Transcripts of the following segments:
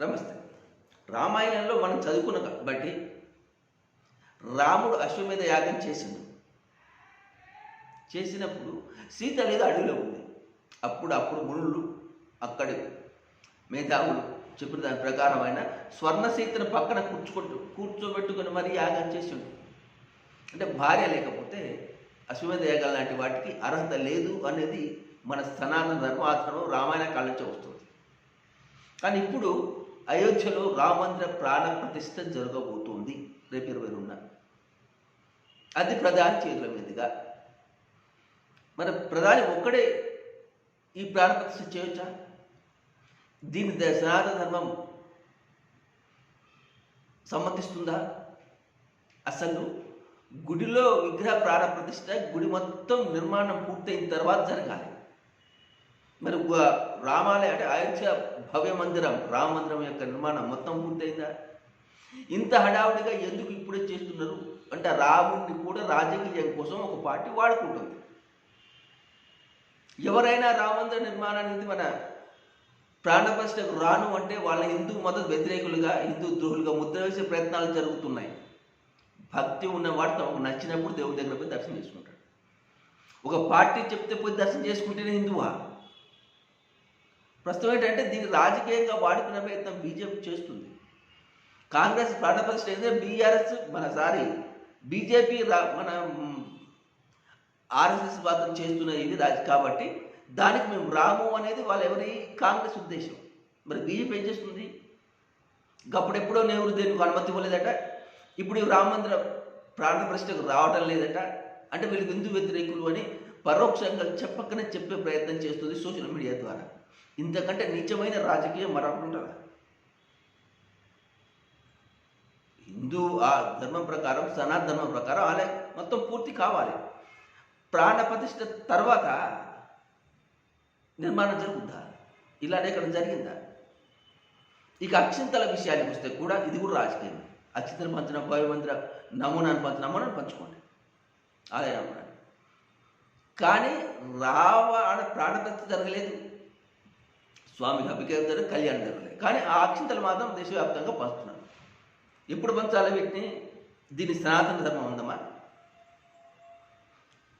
నమస్తే. రామాయణంలో మనం చదువుకున్న బట్టి రాముడు అశ్వమేధ యాగం చేసిండు. చేసినప్పుడు సీత అనేది అడవిలో ఉంది. అప్పుడు అప్పుడు మునులు అక్కడి మేధావులు చెప్పిన దాని ప్రకారం ఆయన స్వర్ణ సీతను పక్కన కూర్చుకుంటూ కూర్చోబెట్టుకుని మరీ యాగం చేసిండు. అంటే భార్య లేకపోతే అశ్వమేధ యాగాలు లాంటి వాటికి అర్హత లేదు అనేది మన స్థనాన ధర్మాచరణం రామాయణ కాలం నుంచి వస్తుంది. కానీ ఇప్పుడు అయోధ్యలో రామందిర ప్రాణ ప్రతిష్ఠ జరగబోతోంది రేపు ఇరవై రెండున. అది ప్రధాని చేతుల మీదుగా. మరి ప్రధాని ఒక్కడే ఈ ప్రాణ ప్రతిష్ఠ చేయొచ్చా? దీని సనాతన ధర్మం సమ్మతిస్తుందా? అసలు గుడిలో విగ్రహ ప్రాణ ప్రతిష్ట గుడి మొత్తం నిర్మాణం పూర్తయిన తర్వాత జరగాలి. మరి రామాలయ అంటే అయోధ్య భవ్య మందిరం రామ మందిరం యొక్క నిర్మాణం మొత్తం పూర్తయిందా? ఇంత హడావుడిగా ఎందుకు ఇప్పుడే చేస్తున్నారు? అంటే రాముడిని కూడా రాజకీయం కోసం ఒక పార్టీ వాడుకుంటుంది. ఎవరైనా రామందిర నిర్మాణానికి మన ప్రాణప్రతిష్టకు రాను అంటే వాళ్ళ హిందూ మత వ్యతిరేకులుగా హిందూ ద్రోహులుగా ముద్ర వేసే ప్రయత్నాలు జరుగుతున్నాయి. భక్తి ఉన్నవాడు తమకు నచ్చినప్పుడు దేవుడి దగ్గర పోయి దర్శనం చేసుకుంటాడు. ఒక పార్టీ చెప్తే పోయి దర్శనం చేసుకుంటేనే హిందువా? ప్రస్తుతం ఏంటంటే దీన్ని రాజకీయంగా వాడుకునే ప్రయత్నం బీజేపీ చేస్తుంది. కాంగ్రెస్ ప్రాణప్రతిష్ఠ అయితే బీఆర్ఎస్ మన సారీ. బీజేపీ మన ఆర్ఎస్ఎస్ వాదం చేస్తున్న ఇది రాజ కాబట్టి దానికి మేము రాము అనేది వాళ్ళు ఎవరి కాంగ్రెస్ ఉద్దేశం. మరి బీజేపీ ఏం చేస్తుంది? అప్పుడెప్పుడో నెహ్రూ దేనికి అనుమతి ఇవ్వలేదట. ఇప్పుడు ఈ రామ మందిర ప్రాణ రావటం లేదట. అంటే వీళ్ళు హిందూ వ్యతిరేకులు అని పరోక్షంగా చెప్పకనే చెప్పే ప్రయత్నం చేస్తుంది సోషల్ మీడియా ద్వారా. ఇంతకంటే నిజమైన రాజకీయం మరొకటి ఉంటుందా? హిందూ ఆ ధర్మం ప్రకారం సనాతన ధర్మం ప్రకారం ఆలయం మొత్తం పూర్తి కావాలి. ప్రాణప్రతిష్ఠ తర్వాత నిర్మాణం జరుగుద్దా? ఇలానే ఇక్కడ జరిగిందా? ఇక అక్షింతల విషయానికి వస్తే కూడా ఇది కూడా రాజకీయం. అక్షింతలు పంచిన భయమంత్ర నమూనాను పంచిన నమూనాను పంచుకోండి. ఆదాయ నమూనాన్ని కానీ రావ ఆడ ప్రాణప్రతిష్ఠ జరగలేదు. స్వామి అభిషేకం జరగదు కళ్యాణం జరగలేదు కానీ ఆ అక్షింతలు మాత్రం దేశవ్యాప్తంగా పంచుతున్నారు ఎప్పుడు పంచాలి వీటిని దీని సనాతన ధర్మం ఉందమ్మా?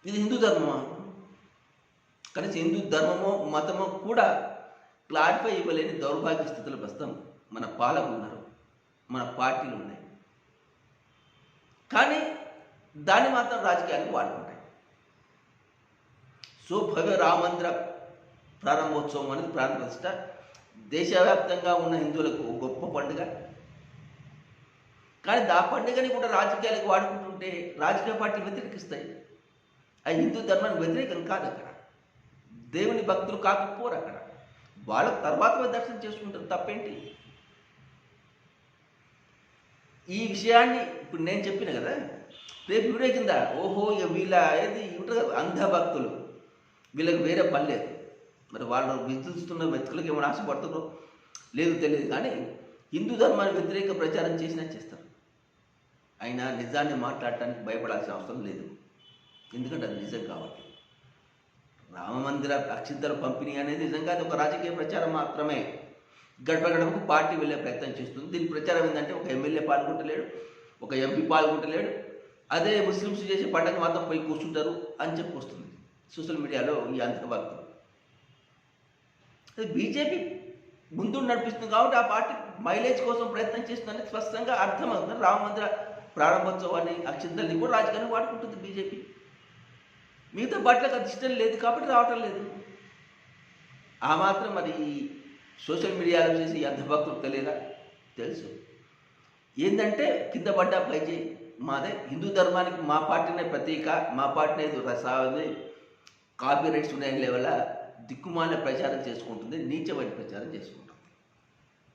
ఇది హిందూ ధర్మమా? కనీసం హిందూ ధర్మమో మతమో కూడా క్లారిఫై ఇవ్వలేని దౌర్భాగ్య స్థితిలో ప్రస్తుతం మన పాలకులు ఉన్నారు. మన పార్టీలు ఉన్నాయి. కానీ దాన్ని మాత్రం రాజకీయానికి వాడుకుంటాయి. సో భవ్య రామందిర ప్రారంభోత్సవం అనేది ప్రాణ ప్రతిష్ట దేశవ్యాప్తంగా ఉన్న హిందువులకు గొప్ప పండుగ. కానీ ఆ పండుగని కూడా రాజకీయాలకు వాడుకుంటుంటే రాజకీయ పార్టీలు వ్యతిరేకిస్తాయి. ఆ హిందూ ధర్మానికి వ్యతిరేకం కాదు అక్కడ. దేవుని భక్తులు కాకపోరు అక్కడ. వాళ్ళకు తర్వాత దర్శనం చేసుకుంటారు తప్పేంటి? ఈ విషయాన్ని ఇప్పుడు నేను చెప్పిన కదా రేపు వీడియో కింద ఓహో ఇక వీళ్ళ ఏది? ఉంటారు కదా అంధ భక్తులు వీళ్ళకి వేరే పని లేదు. మరి వాళ్ళు విధిస్తున్న వ్యక్తులకు ఏమైనా ఆశపడుతున్నారో లేదు తెలియదు. కానీ హిందూ ధర్మాన్ని వ్యతిరేక ప్రచారం చేసినా చేస్తారు. అయినా నిజాన్ని మాట్లాడటానికి భయపడాల్సిన అవసరం లేదు. ఎందుకంటే అది నిజం కాబట్టి. రామమందిర అక్షింతలు పంపిణీ అనేది నిజంగా అది ఒక రాజకీయ ప్రచారం మాత్రమే. గడప గడపకు పార్టీ వెళ్ళే ప్రయత్నం చేస్తుంది. దీని ప్రచారం ఏంటంటే ఒక ఎమ్మెల్యే పాల్గొంటలేడు ఒక ఎంపీ పాల్గొంటలేడు. అదే ముస్లిమ్స్ చేసే పండగ మాత్రం పోయి కూర్చుంటారు అని చెప్పి వస్తుంది. సోషల్ మీడియాలో ఈ అంతర్భక్తులు బీజేపీ ముందు నడిపిస్తుంది కాబట్టి ఆ పార్టీ మైలేజ్ కోసం ప్రయత్నం చేస్తుందని స్పష్టంగా అర్థమవుతుంది. రామ మందిర ప్రారంభోత్సవాన్ని అక్షింతల్ని కూడా రాజకీయాన్ని వాడుకుంటుంది బీజేపీ. మిగతా పార్టీలకు అది ఇష్టం లేదు కాబట్టి రావటం లేదు. ఆ మాత్రం మరి ఈ సోషల్ మీడియాలో చేసి ఈ అంధభక్తులు తెలియదా? తెలుసు. ఏంటంటే కింద పడ్డ పై మాదే హిందూ ధర్మానికి మా పార్టీనే ప్రతీక మా పార్టీనే రసాది కాపీ రైట్స్ ఉన్నాయని లెవెల దిక్కుమాల ప్రచారం చేసుకుంటుంది నీచమైన ప్రచారం చేసుకుంటుంది.